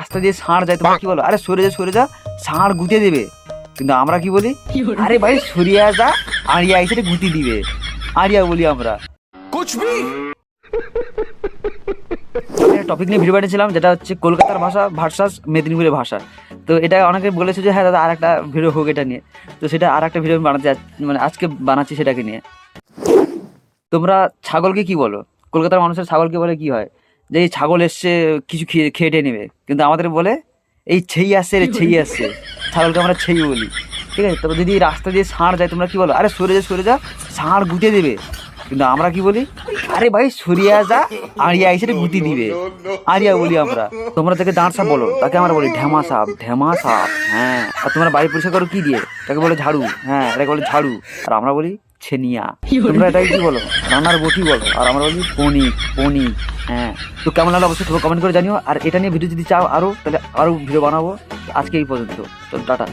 আস্তে দিয়ে ষাঁড় যায় তোমার কি বলো? আরে সরে যা সরে যা ষাঁড় গুঁতে দেবে। কিন্তু আমরা কি বলি? আরে ভাই সরিয়া যা আড়িয়া এসে গুঁতি দিবে। আড়িয়া বলি আমরা। টপিক নিয়ে ভিডিও বানিয়েছিলাম যেটা হচ্ছে কলকাতার ভাষা ভার্সাস মেদিনীপুরের ভাষা। তো এটা অনেকে বলেছে যে হ্যাঁ দাদা আর একটা ভিডিও হোক এটা নিয়ে। তো সেটা আর একটা ভিডিও বানাতে মানে আজকে বানাচ্ছি সেটাকে নিয়ে। তোমরা ছাগলকে কি বলো? কলকাতার মানুষের ছাগলকে বলে কি হয়? যে এই ছাগল এসছে কিছু খেয়ে খেটে নেবে। কিন্তু আমাদের বলে এই ছেই আসছে রে ছেই আসছে। ছাগলকে আমরা ছেই বলি। ঠিক আছে? তবে যদি রাস্তা দিয়ে ষাঁড় যায় তোমরা কি বলো? আরে সরে যা সরে যা। ষাঁড় গুঁতে দেবে। কিন্তু আমরা কি বলি? আরে ভাই সরিয়া যা। আড়িয়া এসে গুঁতি দিবে। আড়িয়া বলি আমরা। তোমরা তাকে দাঁড় সাপ বলো। তাকে আমরা বলি ঢেমা সাপ ঢেমা সাপ। হ্যাঁ। আর তোমরা বাড়ি পরিষ্কার করো কি দিয়ে? তাকে বলে ঝাড়ু। হ্যাঁ এটাকে বলে ঝাড়ু। আর আমরা বলি ছেনিয়া তোমরা এটাই কি বলো? রান্নার বটি বলো। আর আমরা বলি পনিক পনিক হ্যাঁ। তো কেমন লাগল অবশ্যই তোমরা কমেন্ট করে জানিও। আর এটা নিয়ে ভিডিও যদি চাও আরও তাহলে আরও ভিডিও বানাবো। আজকে এই পর্যন্ত। তো টাটা।